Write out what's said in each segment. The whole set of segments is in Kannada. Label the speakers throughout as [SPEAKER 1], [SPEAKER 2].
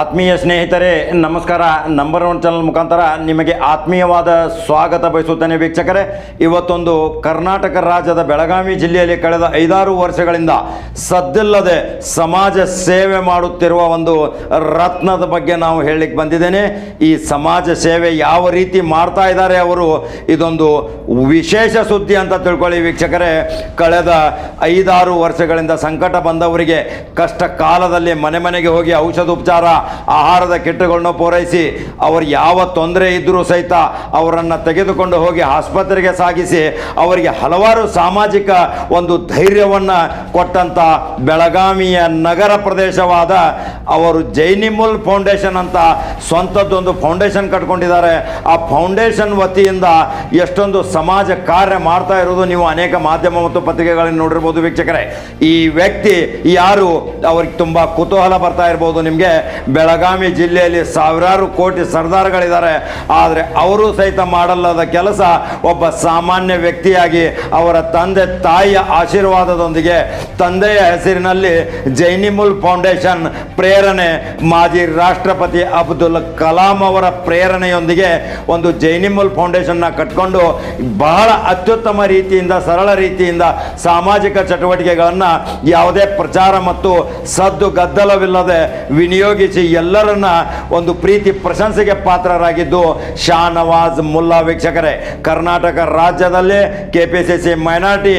[SPEAKER 1] ಆತ್ಮೀಯ ಸ್ನೇಹಿತರೆ, ನಮಸ್ಕಾರ. ನಂಬರ್ ಒನ್ ಚಾನಲ್ ಮುಖಾಂತರ ನಿಮಗೆ ಆತ್ಮೀಯವಾದ ಸ್ವಾಗತ ಬಯಸುತ್ತೇನೆ ವೀಕ್ಷಕರೇ. ಇವತ್ತೊಂದು ಕರ್ನಾಟಕ ರಾಜ್ಯದ ಬೆಳಗಾವಿ ಜಿಲ್ಲೆಯಲ್ಲಿ ಕಳೆದ ಐದಾರು ವರ್ಷಗಳಿಂದ ಸದ್ದಿಲ್ಲದೆ ಸಮಾಜ ಸೇವೆ ಮಾಡುತ್ತಿರುವ ಒಂದು ರತ್ನದ ಬಗ್ಗೆ ನಾವು ಹೇಳಲಿಕ್ಕೆ ಬಂದಿದ್ದೇನೆ. ಈ ಸಮಾಜ ಸೇವೆ ಯಾವ ರೀತಿ ಮಾಡ್ತಾ ಇದ್ದಾರೆ ಅವರು, ಇದೊಂದು ವಿಶೇಷ ಸುದ್ದಿ ಅಂತ ತಿಳ್ಕೊಳ್ಳಿ ವೀಕ್ಷಕರೇ. ಕಳೆದ ಐದಾರು ವರ್ಷಗಳಿಂದ ಸಂಕಟ ಬಂದವರಿಗೆ ಕಷ್ಟ ಕಾಲದಲ್ಲಿ ಮನೆ ಮನೆಗೆ ಹೋಗಿ ಔಷಧೋಪಚಾರ ಆಹಾರದ ಕಿಟ್ಟುಗಳನ್ನ ಪೂರೈಸಿ, ಅವರು ಯಾವ ತೊಂದರೆ ಇದ್ದರೂ ಸಹಿತ ಅವರನ್ನು ತೆಗೆದುಕೊಂಡು ಹೋಗಿ ಆಸ್ಪತ್ರೆಗೆ ಸಾಗಿಸಿ, ಅವರಿಗೆ ಹಲವಾರು ಸಾಮಾಜಿಕ ಒಂದು ಧೈರ್ಯವನ್ನು ಕೊಟ್ಟಂಥ ಬೆಳಗಾವಿಯ ನಗರ ಪ್ರದೇಶವಾದ ಅವರು ಜೈನಿಮುಲ್ ಫೌಂಡೇಶನ್ ಅಂತ ಸ್ವಂತದ್ದೊಂದು ಫೌಂಡೇಶನ್ ಕಟ್ಕೊಂಡಿದ್ದಾರೆ. ಆ ಫೌಂಡೇಶನ್ ವತಿಯಿಂದ ಎಷ್ಟೊಂದು ಸಮಾಜ ಕಾರ್ಯ ಮಾಡ್ತಾ ಇರೋದು ನೀವು ಅನೇಕ ಮಾಧ್ಯಮ ಮತ್ತು ಪತ್ರಿಕೆಗಳನ್ನು ನೋಡಿರ್ಬೋದು ವೀಕ್ಷಕರೇ. ಈ ವ್ಯಕ್ತಿ ಯಾರು? ಅವ್ರಿಗೆ ತುಂಬ ಕುತೂಹಲ ಬರ್ತಾ ಇರ್ಬೋದು ನಿಮಗೆ. ಬೆಳಗಾವಿ ಜಿಲ್ಲೆಯಲ್ಲಿ ಸಾವಿರಾರು ಕೋಟಿ ಸರ್ದಾರ್ಗಳಿದ್ದಾರೆ. ಆದರೆ ಅವರು ಸಹಿತ ಮಾಡಲ್ಲದ ಕೆಲಸ ಒಬ್ಬ ಸಾಮಾನ್ಯ ವ್ಯಕ್ತಿಯಾಗಿ ಅವರ ತಂದೆ, ತಾಯಿಯ ಆಶೀರ್ವಾದದೊಂದಿಗೆ ತಂದೆಯ ಹೆಸರಿನಲ್ಲಿ ಜೈನಿಮುಲ್ ಫೌಂಡೇಶನ್ ಪ್ರೇರಣೆ ಮಾಜಿ ರಾಷ್ಟ್ರಪತಿ ಅಬ್ದುಲ್ ಕಲಾಂ ಅವರ ಪ್ರೇರಣೆಯೊಂದಿಗೆ ಒಂದು ಜೈನಿಮುಲ್ ಫೌಂಡೇಶನ್ನ ಕಟ್ಕೊಂಡು ಬಹಳ ಅತ್ಯುತ್ತಮ ರೀತಿಯಿಂದ, ಸರಳ ರೀತಿಯಿಂದ ಸಾಮಾಜಿಕ ಚಟುವಟಿಕೆಗಳನ್ನು ಯಾವುದೇ ಪ್ರಚಾರ ಮತ್ತು ಸದ್ದು ಗದ್ದಲವಿಲ್ಲದೆ ವಿನಿಯೋಗಿಸಿ ಎಲ್ಲರನ್ನ ಒಂದು ಪ್ರೀತಿ ಪ್ರಶಂಸೆಗೆ ಪಾತ್ರರಾಗಿದ್ದು ಶಾನವಾಜ್ ಮುಲ್ಲಾ ವೀಕ್ಷಕರೇ. ಕರ್ನಾಟಕ ರಾಜ್ಯದಲ್ಲಿ ಕೆ ಪಿ ಮೈನಾರಿಟಿ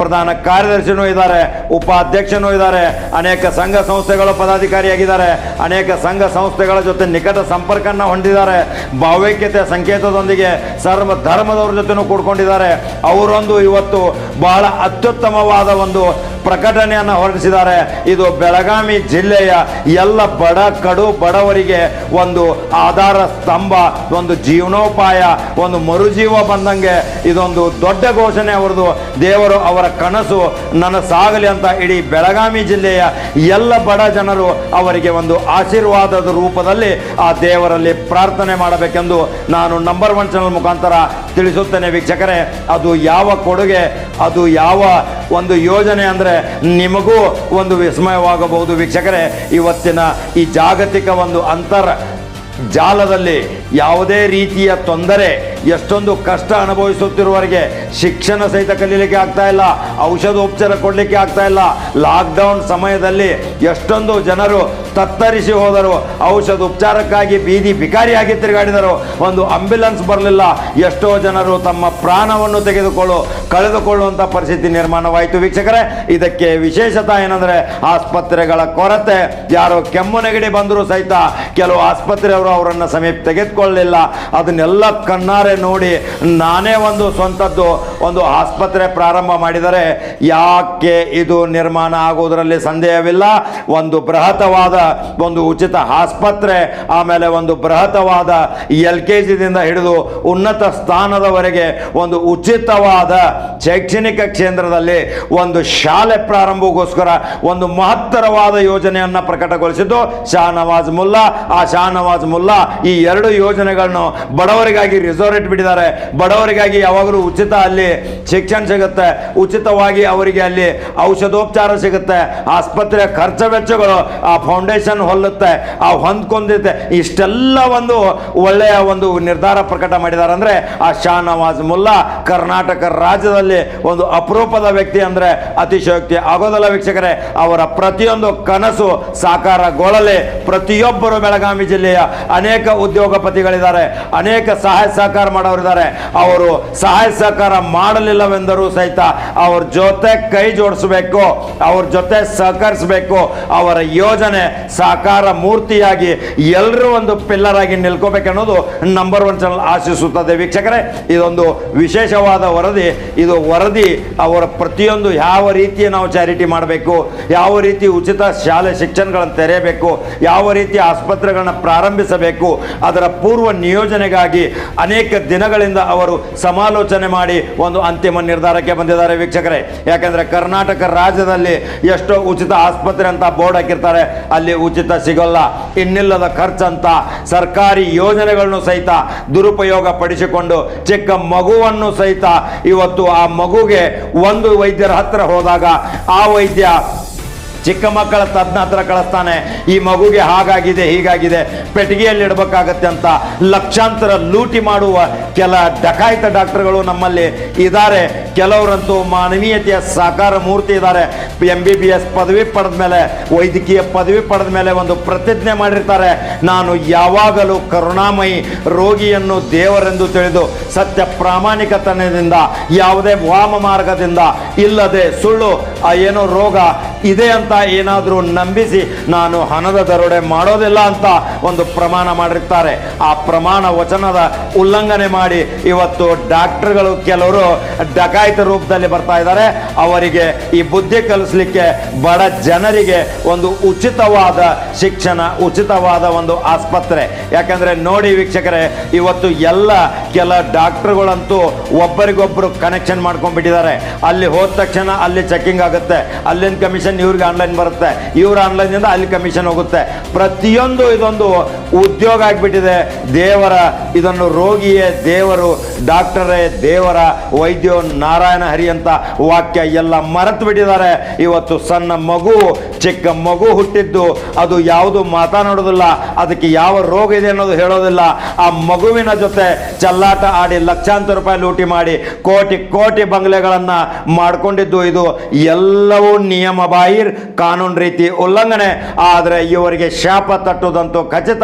[SPEAKER 1] ಪ್ರಧಾನ ಕಾರ್ಯದರ್ಶಿನೂ ಇದ್ದಾರೆ, ಉಪಾಧ್ಯಕ್ಷನೂ ಇದ್ದಾರೆ, ಅನೇಕ ಸಂಘ ಸಂಸ್ಥೆಗಳ ಪದಾಧಿಕಾರಿಯಾಗಿದ್ದಾರೆ, ಅನೇಕ ಸಂಘ ಸಂಸ್ಥೆಗಳ ಜೊತೆ ನಿಕಟ ಸಂಪರ್ಕನ ಹೊಂದಿದ್ದಾರೆ, ಭಾವೈಕ್ಯತೆ ಸಂಕೇತದೊಂದಿಗೆ ಸರ್ವ ಧರ್ಮದವ್ರ ಜೊತೆನೂ ಕೂಡ್ಕೊಂಡಿದ್ದಾರೆ. ಅವರೊಂದು ಇವತ್ತು ಬಹಳ ಅತ್ಯುತ್ತಮವಾದ ಒಂದು ಪ್ರಕಟಣೆಯನ್ನು ಹೊರಡಿಸಿದ್ದಾರೆ. ಇದು ಬೆಳಗಾವಿ ಜಿಲ್ಲೆಯ ಎಲ್ಲ ಬಡ, ಕಡು ಬಡವರಿಗೆ ಒಂದು ಆಧಾರ ಸ್ತಂಭ, ಒಂದು ಜೀವನೋಪಾಯ, ಒಂದು ಮರುಜೀವ ಬಂದಂಗೆ ಇದೊಂದು ದೊಡ್ಡ ಘೋಷಣೆ ಅವರದು ದೇವರು ಅವರ ಕನಸು ನನಸಾಗಲಿ ಅಂತ ಇಡೀ ಬೆಳಗಾವಿ ಜಿಲ್ಲೆಯ ಎಲ್ಲ ಬಡ ಜನರು ಅವರಿಗೆ ಒಂದು ಆಶೀರ್ವಾದದ ರೂಪದಲ್ಲಿ ಆ ದೇವರಲ್ಲಿ ಪ್ರಾರ್ಥನೆ ಮಾಡಬೇಕೆಂದು ನಾನು ನಂಬರ್ ಒನ್ ಚಾನಲ್ ಮುಖಾಂತರ ತಿಳಿಸುತ್ತೇನೆ ವೀಕ್ಷಕರೇ, ಅದು ಯಾವ ಕೊಡುಗೆ, ಅದು ಯಾವ ಒಂದು ಯೋಜನೆ ಅಂದರೆ ನಿಮಗೂ ಒಂದು ವಿಸ್ಮಯವಾಗಬಹುದು ವೀಕ್ಷಕರೇ. ಇವತ್ತಿನ ಈ ಜಾಗತಿಕ ಒಂದು ಅಂತರ್ ಜಾಲದಲ್ಲಿ ಯಾವುದೇ ರೀತಿಯ ತೊಂದರೆ ಎಷ್ಟೊಂದು ಕಷ್ಟ ಅನುಭವಿಸುತ್ತಿರುವವರಿಗೆ ಶಿಕ್ಷಣ ಸಹಿತ ಕಲೀಲಿಕ್ಕೆ ಆಗ್ತಾ ಇಲ್ಲ ಔಷಧೋಪಚಾರ ಕೊಡಲಿಕ್ಕೆ ಆಗ್ತಾ ಇಲ್ಲ. ಲಾಕ್ಡೌನ್ ಸಮಯದಲ್ಲಿ ಎಷ್ಟೊಂದು ಜನರು ತತ್ತರಿಸಿ ಹೋದರು, ಔಷಧ ಉಪಚಾರಕ್ಕಾಗಿ ಬೀದಿ ಭಿಕಾರಿಯಾಗಿ ತಿರುಗಾಡಿದರು. ಒಂದು ಆಂಬ್ಯುಲೆನ್ಸ್ ಬರಲಿಲ್ಲ, ಎಷ್ಟೋ ಜನರು ತಮ್ಮ ಪ್ರಾಣವನ್ನು ತೆಗೆದುಕೊಳ್ಳು ಕಳೆದುಕೊಳ್ಳುವಂಥ ಪರಿಸ್ಥಿತಿ ನಿರ್ಮಾಣವಾಯಿತು. ವೀಕ್ಷಕರೇ, ಇದಕ್ಕೆ ವಿಶೇಷತೆ ಏನಂದರೆ ಆಸ್ಪತ್ರೆಗಳ ಕೊರತೆ. ಯಾರು ಕೆಮ್ಮು ನೆಗಡಿ ಬಂದರೂ ಸಹಿತ ಕೆಲವು ಆಸ್ಪತ್ರೆಯವರು ಅವರನ್ನು ಸಮೀಪ ತೆಗೆದುಕೊಳ್ಳಲಿಲ್ಲ. ಅದನ್ನೆಲ್ಲ ಕಣ್ಣಾರೆ ನೋಡಿ ನಾನೇ ಒಂದು ಸ್ವಂತದ್ದು ಒಂದು ಆಸ್ಪತ್ರೆ ಪ್ರಾರಂಭ ಮಾಡಿದರೆ ಯಾಕೆ ಇದು ನಿರ್ಮಾಣ ಆಗುವುದರಲ್ಲಿ ಸಂದೇಹವಿಲ್ಲ? ಒಂದು ಬೃಹತವಾದ ಒಂದು ಉಚಿತ ಆಸ್ಪತ್ರೆ, ಆಮೇಲೆ ಒಂದು ಬೃಹತವಾದ ಎಲ್ ಕೆ ಜಿದಿಂದ ಹಿಡಿದು ಉನ್ನತ ಸ್ಥಾನದವರೆಗೆ ಒಂದು ಉಚಿತವಾದ ಶೈಕ್ಷಣಿಕ ಕೇಂದ್ರದಲ್ಲಿ ಒಂದು ಶಾಲೆ ಪ್ರಾರಂಭಗೋಸ್ಕರ ಒಂದು ಮಹತ್ತರವಾದ ಯೋಜನೆಯನ್ನು ಪ್ರಕಟಗೊಳಿಸಿದ್ದು ಶಾನವಾಜ್ ಮುಲ್ಲಾ. ಆ ಶಾಹನವಾಜ್ ಮುಲ್ಲಾ ಈ ಎರಡು ಯೋಜನೆಗಳನ್ನು ಬಡವರಿಗಾಗಿ ರಿಸೋರ್ಟ್ ಬಿಟ್ಟಿದ್ದಾರೆ. ಬಡವರಿಗಾಗಿ ಯಾವಾಗಲೂ ಉಚಿತ ಅಲ್ಲಿ ಶಿಕ್ಷಣ ಸಿಗುತ್ತೆ. ಉಚಿತವಾಗಿ ಅವರಿಗೆ ಅಲ್ಲಿ ಔಷಧೋಪಚಾರ ಸಿಗುತ್ತೆ. ಆಸ್ಪತ್ರೆ ಖರ್ಚು ವೆಚ್ಚಗಳು ಆ ಫೌಂಡೇಶನ್ ಹೊಲ್ಲುತ್ತೆ, ಆ ಹೊಂದ್ಕೊಂಡಿದ್ದೆ ಇಷ್ಟೆಲ್ಲ ಒಂದು ಒಳ್ಳೆಯ ಒಂದು ನಿರ್ಧಾರ ಪ್ರಕಟ ಮಾಡಿದ್ದಾರೆ. ಅಂದರೆ ಆ ಶಾನವಾಜ್ ಮುಲ್ಲಾ ಕರ್ನಾಟಕ ರಾಜ್ಯದಲ್ಲಿ ಒಂದು ಅಪರೂಪದ ವ್ಯಕ್ತಿ ಅಂದರೆ ಅತಿಶಯೋಕ್ತಿ ಆಗೋದಲ್ಲ ವೀಕ್ಷಕರೇ. ಅವರ ಪ್ರತಿಯೊಂದು ಕನಸು ಸಾಕಾರಗೊಳ್ಳಲಿ. ಪ್ರತಿಯೊಬ್ಬರು ಬೆಳಗಾವಿ ಜಿಲ್ಲೆಯ ಅನೇಕ ಉದ್ಯೋಗಪತಿಗಳಿದ್ದಾರೆ. ಅನೇಕ ಸಹಾಯ ಸಹಕಾರ ಮಾಡೋರಿದ್ದಾರೆ ಅವರು ಸಹಾಯ ಸಹಕಾರ ಮಾಡಲಿಲ್ಲವೆಂದರೂ ಸಹಿತ ಅವ್ರ ಜೊತೆ ಕೈ ಜೋಡಿಸಬೇಕು, ಅವ್ರ ಜೊತೆ ಸಹಕರಿಸಬೇಕು. ಅವರ ಯೋಜನೆ ಸಹಕಾರ ಮೂರ್ತಿಯಾಗಿ ಎಲ್ಲರೂ ಒಂದು ಪಿಲ್ಲರ್ ಆಗಿ ನಿಲ್ಕೋಬೇಕನ್ನೋದು ನಂಬರ್ ಒನ್ ಚಾನಲ್ ಆಶಿಸುತ್ತದೆ. ವೀಕ್ಷಕರೇ, ಇದೊಂದು ವಿಶೇಷವಾದ ವರದಿ. ಇದು ವರದಿ ಅವರ ಪ್ರತಿಯೊಂದು ಯಾವ ರೀತಿಯ ನಾವು ಚಾರಿಟಿ ಮಾಡಬೇಕು, ಯಾವ ರೀತಿ ಉಚಿತ ಶಾಲೆ ಶಿಕ್ಷಣಗಳನ್ನು ತೆರೆಯಬೇಕು, ಯಾವ ರೀತಿ ಆಸ್ಪತ್ರೆಗಳನ್ನ ಪ್ರಾರಂಭಿಸಬೇಕು, ಅದರ ಪೂರ್ವ ನಿಯೋಜನೆಗಾಗಿ ಅನೇಕ ದಿನಗಳಿಂದ ಅವರು ಸಮಾಲೋಚನೆ ಮಾಡಿ ಒಂದು ಅಂತಿಮ ನಿರ್ಧಾರಕ್ಕೆ ಬಂದಿದ್ದಾರೆ ವೀಕ್ಷಕರೇ. ಯಾಕಂದ್ರೆ ಕರ್ನಾಟಕ ರಾಜ್ಯದಲ್ಲಿ ಎಷ್ಟೋ ಉಚಿತ ಆಸ್ಪತ್ರೆ ಅಂತ ಬೋರ್ಡ್ ಹಾಕಿರ್ತಾರೆ, ಅಲ್ಲಿ ಉಚಿತ ಸಿಗೋಲ್ಲ. ಇನ್ನಿಲ್ಲದ ಖರ್ಚಂತ ಸರ್ಕಾರಿ ಯೋಜನೆಗಳನ್ನು ಸಹಿತ ದುರುಪಯೋಗ ಪಡಿಸಿಕೊಂಡು ಚಿಕ್ಕ ಮಗುವನ್ನು ಸಹಿತ ಇವತ್ತು ಆ ಮಗುಗೆ ಒಂದು ವೈದ್ಯರ ಹತ್ರ ಹೋದಾಗ ಆ ವೈದ್ಯ ಚಿಕ್ಕ ಮಕ್ಕಳ ತಜ್ಞ ಹತ್ರ ಕಳಿಸ್ತಾನೆ, ಈ ಮಗುಗೆ ಹಾಗಾಗಿದೆ, ಹೀಗಾಗಿದೆ ಪೆಟ್ಟಿಗೆಯಲ್ಲಿ ಇಡಬೇಕಾಗತ್ತೆ ಅಂತ ಲಕ್ಷಾಂತರ ಲೂಟಿ ಮಾಡುವ ಕೆಲ ಡಕಾಯಿತ ಡಾಕ್ಟರ್ಗಳು ನಮ್ಮಲ್ಲಿ ಇದ್ದಾರೆ. ಕೆಲವರಂತೂ ಮಾನವೀಯತೆಯ ಸಾಕಾರ ಮೂರ್ತಿ ಇದ್ದಾರೆ. ಎಂ ಬಿ ಬಿ ಎಸ್ ಪದವಿ ಪಡೆದ ಮೇಲೆ, ವೈದ್ಯಕೀಯ ಪದವಿ ಪಡೆದ ಮೇಲೆ ಒಂದು ಪ್ರತಿಜ್ಞೆ ಮಾಡಿರ್ತಾರೆ. ನಾನು ಯಾವಾಗಲೂ ಕರುಣಾಮಯಿ ರೋಗಿಯನ್ನು ದೇವರೆಂದು ತಿಳಿದು, ಸತ್ಯ ಪ್ರಾಮಾಣಿಕತನದಿಂದ, ಯಾವುದೇ ವಾಮ ಮಾರ್ಗದಿಂದ, ಇಲ್ಲದೆ ಸುಳ್ಳು, ಆ ಏನೋ ರೋಗ ಇದೆ ಅಂತ ಏನಾದರೂ ನಂಬಿಸಿ ನಾನು ಹಣದ ದರೋಡೆ ಮಾಡೋದಿಲ್ಲ ಅಂತ ಒಂದು ಪ್ರಮಾಣ ಮಾಡಿರ್ತಾರೆ. ಆ ಪ್ರಮಾಣ ವಚನದ ಉಲ್ಲಂಘನೆ ಮಾಡಿ ಇವತ್ತು ಡಾಕ್ಟರ್ಗಳು ಕೆಲವರು ಡಕಾಯಿತ ರೂಪದಲ್ಲಿ ಬರ್ತಾ ಇದ್ದಾರೆ. ಅವರಿಗೆ ಈ ಬುದ್ಧಿ ಕಲಿಸ್ಲಿಕ್ಕೆ ಬಡ ಜನರಿಗೆ ಒಂದು ಉಚಿತವಾದ ಶಿಕ್ಷಣ, ಉಚಿತವಾದ ಒಂದು ಆಸ್ಪತ್ರೆ. ಯಾಕಂದ್ರೆ ನೋಡಿ ವೀಕ್ಷಕರೇ, ಇವತ್ತು ಎಲ್ಲ ಕೆಲ ಡಾಕ್ಟ್ರುಗಳಂತೂ ಒಬ್ಬರಿಗೊಬ್ಬರು ಕನೆಕ್ಷನ್ ಮಾಡ್ಕೊಂಡ್ಬಿಟ್ಟಿದ್ದಾರೆ. ಅಲ್ಲಿ ಹೋದ ತಕ್ಷಣ ಅಲ್ಲಿ ಚೆಕಿಂಗ್ ಆಗುತ್ತೆ. ಅಲ್ಲಿಂದ ಕಮಿಷನ್ ಇವ್ರಿಗೆ ಆನ್ಲೈನ್ ಬರುತ್ತೆ. ಇವ್ರ ಆನ್ಲೈನಿಂದ ಅಲ್ಲಿ ಕಮಿಷನ್ ಹೋಗುತ್ತೆ. ಪ್ರತಿಯೊಂದು ಇದೊಂದು ಉದ್ಯೋಗ ಆಗಿಬಿಟ್ಟಿದೆ. ದೇವರ, ಇದನ್ನು ರೋಗಿಯೇ ದೇವರು, ಡಾಕ್ಟರೇ ದೇವರ, ವೈದ್ಯೋ ನಾರಾಯಣ ಹರಿ ಅಂತ ವಾಕ್ಯ ಎಲ್ಲ ಮರೆತು ಬಿಟ್ಟಿದ್ದಾರೆ. ಇವತ್ತು ಸಣ್ಣ ಮಗು, ಚಿಕ್ಕ ಮಗು ಹುಟ್ಟಿದ್ದು. ಅದು ಯಾವುದು ಮಾತನಾಡೋದಿಲ್ಲ. ಅದಕ್ಕೆ ಯಾವ ರೋಗ ಇದೆ ಅನ್ನೋದು ಹೇಳೋದಿಲ್ಲ. ಆ ಮಗುವಿನ ಜೊತೆ ಚಲ್ಲಾಟ ಆಡಿ ಲಕ್ಷಾಂತರ ರೂಪಾಯಿ ಲೂಟಿ ಮಾಡಿ ಕೋಟಿ ಕೋಟಿ ಬಂಗ್ಲೆಗಳನ್ನು ಮಾಡ್ಕೊಂಡಿದ್ದು ಇದು. ಎಲ್ಲವೂ ನಿಯಮ ಬಾಹಿರ್, ಕಾನೂನು ರೀತಿ ಉಲ್ಲಂಘನೆ. ಆದರೆ ಇವರಿಗೆ ಶಾಪ ತಟ್ಟುವುದಂತೂ ಖಚಿತ.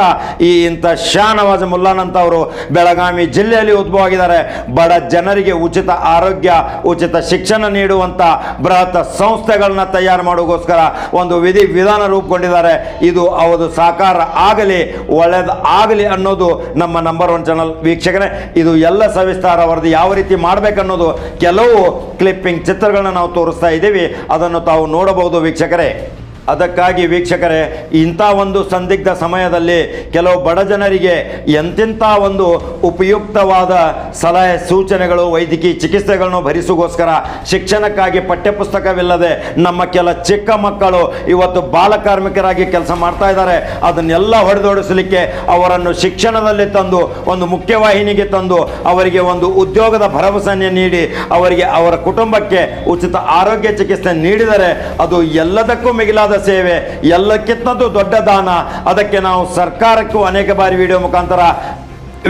[SPEAKER 1] ಈ ಇಂಥ ಶಾನವಾಜ್ ಮುಲ್ಲಾನಂತವರು ಬೆಳಗಾವಿ ಜಿಲ್ಲೆಯಲ್ಲಿ ಉದ್ಭವ ಆಗಿದ್ದಾರೆ ಬಡ ಜನರಿಗೆ ಉಚಿತ ಆರೋಗ್ಯ, ಉಚಿತ ಶಿಕ್ಷಣ ನೀಡುವಂಥ ಬೃಹತ್ ಸಂಸ್ಥೆಗಳನ್ನ ತಯಾರು ಮಾಡೋಕ್ಕೋಸ್ಕರ ಒಂದು ವಿಧಿ ವಿಧಾನ ರೂಪುಗೊಂಡಿದ್ದಾರೆ. ಇದು ಅವರು ಸಾಕಾರ ಆಗಲಿ, ಒಳ್ಳೇದು ಆಗಲಿ ಅನ್ನೋದು ನಮ್ಮ ನಂಬರ್ ಒನ್ ಚಾನಲ್ ವೀಕ್ಷಕರೇ, ಇದು ಎಲ್ಲ ಸವಿಸ್ತಾರ ವರದಿ ಯಾವ ರೀತಿ ಮಾಡಬೇಕನ್ನೋದು ಕೆಲವು ಕ್ಲಿಪ್ಪಿಂಗ್ ಚಿತ್ರಗಳನ್ನ ನಾವು ತೋರಿಸ್ತಾ ಇದ್ದೀವಿ. ಅದನ್ನು ತಾವು ನೋಡಬಹುದು ವೀಕ್ಷಕರೇ. ಅದಕ್ಕಾಗಿ ವೀಕ್ಷಕರೇ, ಇಂಥ ಒಂದು ಸಂದಿಗ್ಧ ಸಮಯದಲ್ಲಿ ಕೆಲವು ಬಡ ಜನರಿಗೆ ಎಂತೆಂಥ ಒಂದು ಉಪಯುಕ್ತವಾದ ಸಲಹೆ ಸೂಚನೆಗಳು, ವೈದ್ಯಕೀಯ ಚಿಕಿತ್ಸೆಗಳನ್ನು ಭರಿಸುಗೋಸ್ಕರ ಶಿಕ್ಷಣಕ್ಕಾಗಿ ಪಠ್ಯಪುಸ್ತಕವಿಲ್ಲದೆ ನಮ್ಮ ಕೆಲ ಚಿಕ್ಕ ಮಕ್ಕಳು ಇವತ್ತು ಬಾಲಕಾರ್ಮಿಕರಾಗಿ ಕೆಲಸ ಮಾಡ್ತಾ ಇದ್ದಾರೆ. ಅದನ್ನೆಲ್ಲ ಹೊಡೆದೋಡಿಸಲಿಕ್ಕೆ ಅವರನ್ನು ಶಿಕ್ಷಣದಲ್ಲಿ ತಂದು, ಒಂದು ಮುಖ್ಯವಾಹಿನಿಗೆ ತಂದು, ಅವರಿಗೆ ಒಂದು ಉದ್ಯೋಗದ ಭರವಸೆಯನ್ನು ನೀಡಿ, ಅವರಿಗೆ ಅವರ ಕುಟುಂಬಕ್ಕೆ ಉಚಿತ ಆರೋಗ್ಯ ಚಿಕಿತ್ಸೆ ನೀಡಿದರೆ ಅದು ಎಲ್ಲದಕ್ಕೂ ಮಿಗಿಲಾದ ಸೇವೆ ಎಲ್ಲಕ್ಕಿಂತದ್ದು ದೊಡ್ಡ ದಾನ. ಅದಕ್ಕೆ ನಾವು ಸರ್ಕಾರಕ್ಕೂ ಅನೇಕ ಬಾರಿ ವಿಡಿಯೋ ಮುಖಾಂತರ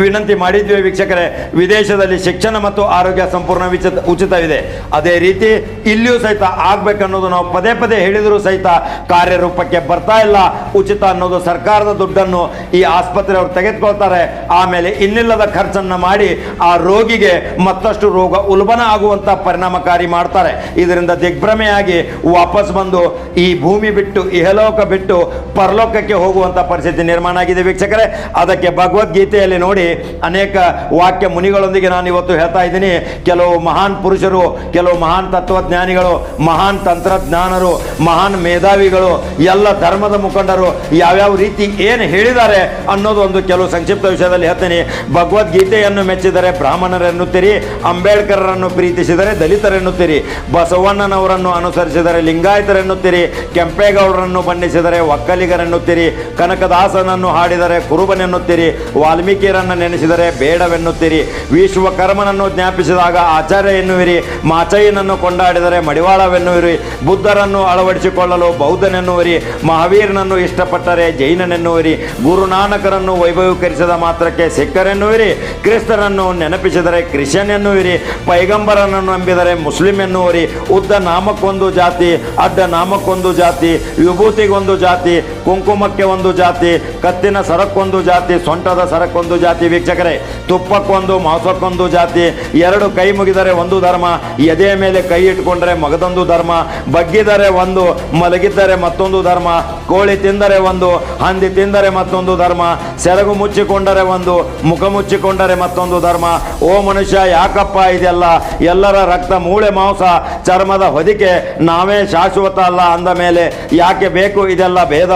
[SPEAKER 1] ವಿನಂತಿ ಮಾಡಿದ್ವಿ ವೀಕ್ಷಕರೇ. ವಿದೇಶದಲ್ಲಿ ಶಿಕ್ಷಣ ಮತ್ತು ಆರೋಗ್ಯ ಸಂಪೂರ್ಣ ವಿಚಿತ, ಉಚಿತವಿದೆ. ಅದೇ ರೀತಿ ಇಲ್ಲಿಯೂ ಸಹಿತ ಆಗ್ಬೇಕನ್ನೋದು ನಾವು ಪದೇ ಪದೇ ಹೇಳಿದರೂ ಸಹಿತ ಕಾರ್ಯರೂಪಕ್ಕೆ ಬರ್ತಾ ಇಲ್ಲ. ಉಚಿತ ಅನ್ನೋದು ಸರ್ಕಾರದ ದುಡ್ಡನ್ನು ಈ ಆಸ್ಪತ್ರೆಯವರು ತೆಗೆದುಕೊಳ್ತಾರೆ. ಆಮೇಲೆ ಇನ್ನಿಲ್ಲದ ಖರ್ಚನ್ನು ಮಾಡಿ ಆ ರೋಗಿಗೆ ಮತ್ತಷ್ಟು ರೋಗ ಉಲ್ಬಣ ಆಗುವಂಥ ಪರಿಣಾಮಕಾರಿ ಮಾಡ್ತಾರೆ. ಇದರಿಂದ ದಿಗ್ಭ್ರಮೆಯಾಗಿ ವಾಪಸ್ ಬಂದು ಈ ಭೂಮಿ ಬಿಟ್ಟು, ಇಹಲೋಕ ಬಿಟ್ಟು, ಪರಲೋಕಕ್ಕೆ ಹೋಗುವಂಥ ಪರಿಸ್ಥಿತಿ ನಿರ್ಮಾಣ ಆಗಿದೆ ವೀಕ್ಷಕರೇ. ಅದಕ್ಕೆ ಭಗವದ್ಗೀತೆಯಲ್ಲಿ ನೋಡಿ ಅನೇಕ ವಾಕ್ಯ ಮುನಿಗಳೊಂದಿಗೆ ನಾನು ಇವತ್ತು ಹೇಳ್ತಾ ಇದ್ದೀನಿ. ಕೆಲವು ಮಹಾನ್ ಪುರುಷರು, ಕೆಲವು ಮಹಾನ್ ತತ್ವಜ್ಞಾನಿಗಳು, ಮಹಾನ್ ತಂತ್ರಜ್ಞಾನರು, ಮಹಾನ್ ಮೇಧಾವಿಗಳು, ಎಲ್ಲ ಧರ್ಮದ ಮುಖಂಡರು ಯಾವ್ಯಾವ ರೀತಿ ಏನು ಹೇಳಿದ್ದಾರೆ ಅನ್ನೋದು ಒಂದು ಕೆಲವು ಸಂಕ್ಷಿಪ್ತ ವಿಷಯದಲ್ಲಿ ಹೇಳ್ತೀನಿ. ಭಗವದ್ಗೀತೆಯನ್ನು ಮೆಚ್ಚಿದರೆ ಬ್ರಾಹ್ಮಣರೆನ್ನುತ್ತೀರಿ ಅಂಬೇಡ್ಕರರನ್ನು ಪ್ರೀತಿಸಿದರೆ ದಲಿತರೆನ್ನುತ್ತೀರಿ ಬಸವಣ್ಣನವರನ್ನು ಅನುಸರಿಸಿದರೆ ಲಿಂಗಾಯತರೆನ್ನುತ್ತೀರಿ ಕೆಂಪೇಗೌಡರನ್ನು ಬಣ್ಣಿಸಿದರೆ ಒಕ್ಕಲಿಗರೆನ್ನುತ್ತೀರಿ ಕನಕದಾಸನನ್ನು ಹಾಡಿದರೆ ಕುರುಬನೆನ್ನುತ್ತೀರಿ ವಾಲ್ಮೀಕಿಯರನ್ನು ನೆನೆಸಿದರೆ ಬೇಡವೆನ್ನುತ್ತೀರಿ. ವಿಶ್ವಕರ್ಮನನ್ನು ಜ್ಞಾಪಿಸಿದಾಗ ಆಚಾರ್ಯ ಎನ್ನುವಿರಿ. ಮಾಚಯ್ಯನನ್ನು ಕೊಂಡಾಡಿದರೆ ಮಡಿವಾಳವೆನ್ನುವಿರಿ. ಬುದ್ಧರನ್ನು ಅಳವಡಿಸಿಕೊಳ್ಳಲು ಬೌದ್ಧನೆನ್ನುವರಿ. ಮಹಾವೀರನನ್ನು ಇಷ್ಟಪಟ್ಟರೆ ಜೈನನೆನ್ನುವರಿ. ಗುರುನಾನಕರನ್ನು ವೈಭವೀಕರಿಸಿದ ಮಾತ್ರಕ್ಕೆ ಸಿಖ್ಖರೆನ್ನುವಿರಿ. ಕ್ರಿಸ್ತರನ್ನು ನೆನಪಿಸಿದರೆ ಕ್ರಿಶ್ಚಿಯನ್ ಎನ್ನುವಿರಿ ಪೈಗಂಬರನನ್ನು ನಂಬಿದರೆ ಮುಸ್ಲಿಂ ಎನ್ನುವರಿ ಉದ್ದ ನಾಮಕ್ಕೊಂದು ಜಾತಿ, ಅಡ್ಡ ನಾಮಕ್ಕೊಂದು ಜಾತಿ, ವಿಭೂತಿಗೊಂದು ಜಾತಿ, ಕುಂಕುಮಕ್ಕೆ ಒಂದು ಜಾತಿ, ಕತ್ತಿನ ಸರಕ್ಕೊಂದು ಜಾತಿ, ಸೊಂಟದ ಸರಕ್ಕೊಂದು ಜಾತಿ ವೀಕ್ಷಕರೇ, ತುಪ್ಪಕ್ಕೊಂದು, ಮಾಂಸಕ್ಕೊಂದು ಜಾತಿ, ಎರಡು ಕೈ ಮುಗಿದರೆ ಒಂದು ಧರ್ಮ, ಎದೆಯ ಮೇಲೆ ಕೈ ಇಟ್ಕೊಂಡ್ರೆ ಮಗದೊಂದು ಧರ್ಮ, ಬಗ್ಗಿದರೆ ಒಂದು, ಮಲಗಿದ್ದರೆ ಮತ್ತೊಂದು ಧರ್ಮ, ಕೋಳಿ ತಿಂದರೆ ಒಂದು, ಹಂದಿ ತಿಂದರೆ ಮತ್ತೊಂದು ಧರ್ಮ, ಸೆರಗು ಮುಚ್ಚಿಕೊಂಡರೆ ಒಂದು, ಮುಖ ಮುಚ್ಚಿಕೊಂಡರೆ ಮತ್ತೊಂದು ಧರ್ಮ. ಓ ಮನುಷ್ಯ, ಯಾಕಪ್ಪ ಇದೆಲ್ಲ? ಎಲ್ಲರ ರಕ್ತ ಮೂಳೆ ಮಾಂಸ, ಚರ್ಮದ ಹೊದಿಕೆ, ನಾವೇ ಶಾಶ್ವತ ಅಲ್ಲ ಅಂದ ಮೇಲೆ ಯಾಕೆ ಬೇಕು ಇದೆಲ್ಲ ಭೇದ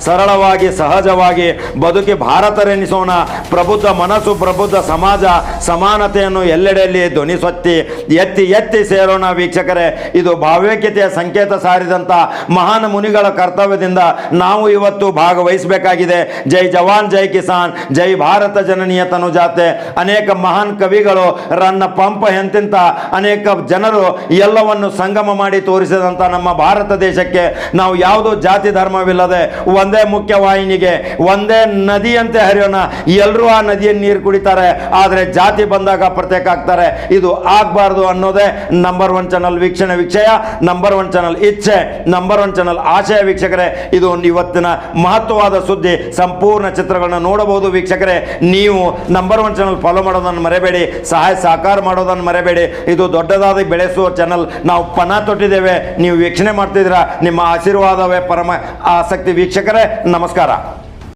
[SPEAKER 1] ಸರಳವಾಗಿ, ಸಹಜವಾಗಿ ಬದುಕಿ ಭಾರತರೆನಿಸೋಣ. ಪ್ರಭು ಪ್ರಬುದ್ಧ ಮನಸ್ಸು, ಪ್ರಬುದ್ಧ ಸಮಾಜ, ಸಮಾನತೆಯನ್ನು ಎಲ್ಲೆಡೆಯಲ್ಲಿ ಧ್ವನಿಸೊತ್ತಿ ಎತ್ತಿ ಎತ್ತಿ ಸೇರೋಣ ವೀಕ್ಷಕರೇ. ಇದು ಭಾವೈಕ್ಯತೆಯ ಸಂಕೇತ ಸಾರಿದಂಥ ಮಹಾನ್ ಮುನಿಗಳ ಕರ್ತವ್ಯದಿಂದ ನಾವು ಇವತ್ತು ಭಾಗವಹಿಸಬೇಕಾಗಿದೆ. ಜೈ ಜವಾನ್, ಜೈ ಕಿಸಾನ್, ಜೈ ಭಾರತ ಜನನೀಯ ತನುಜಾತೆ. ಅನೇಕ ಮಹಾನ್ ಕವಿಗಳು, ರನ್ನ ಪಂಪ ಎಂತಿಂತ ಅನೇಕ ಜನರು ಎಲ್ಲವನ್ನು ಸಂಗಮ ಮಾಡಿ ತೋರಿಸಿದಂಥ ನಮ್ಮ ಭಾರತ ದೇಶಕ್ಕೆ ನಾವು ಯಾವುದೋ ಜಾತಿ ಧರ್ಮವಿಲ್ಲದೆ ಒಂದೇ ಮುಖ್ಯವಾಹಿನಿಗೆ, ಒಂದೇ ನದಿಯಂತೆ ಹರಿಯೋಣ. ಎಲ್ಲರೂ ನದಿಯ ನೀರು ಕುಡಿತಾರೆ, ಆದರೆ ಜಾತಿ ಬಂದಾಗ ಪ್ರತ್ಯೇಕ ಆಗ್ತಾರೆ. ಇದು ಆಗಬಾರ್ದು ಅನ್ನೋದೇ ನಂಬರ್ ಒನ್ ಚಾನಲ್ ವೀಕ್ಷಣೆ ವಿಷಯ ನಂಬರ್ ಒನ್ ಚಾನಲ್ ಇಚ್ಛೆ ನಂಬರ್ ಒನ್ ಚಾನಲ್ ಆಶಯ ವೀಕ್ಷಕರೇ. ಇದು ಇವತ್ತಿನ ಮಹತ್ವವಾದ ಸುದ್ದಿ, ಸಂಪೂರ್ಣ ಚಿತ್ರಗಳನ್ನು ನೋಡಬಹುದು ವೀಕ್ಷಕರೇ. ನೀವು ನಂಬರ್ ಒನ್ ಚಾನಲ್ ಫಾಲೋ ಮಾಡೋದನ್ನು ಮರೆಯಬೇಡಿ ಸಹಾಯ ಸಹಕಾರ ಮಾಡೋದನ್ನು ಮರೆಯಬೇಡಿ ಇದು ದೊಡ್ಡದಾದ ಬೆಳೆಸುವ ಚಾನಲ್ ನಾವು ಪಣ ತೊಟ್ಟಿದ್ದೇವೆ, ನೀವು ವೀಕ್ಷಣೆ ಮಾಡ್ತಿದ್ದೀರಾ, ನಿಮ್ಮ ಆಶೀರ್ವಾದವೇ ಪರಮ ಆಸಕ್ತಿ ವೀಕ್ಷಕರೇ. ನಮಸ್ಕಾರ.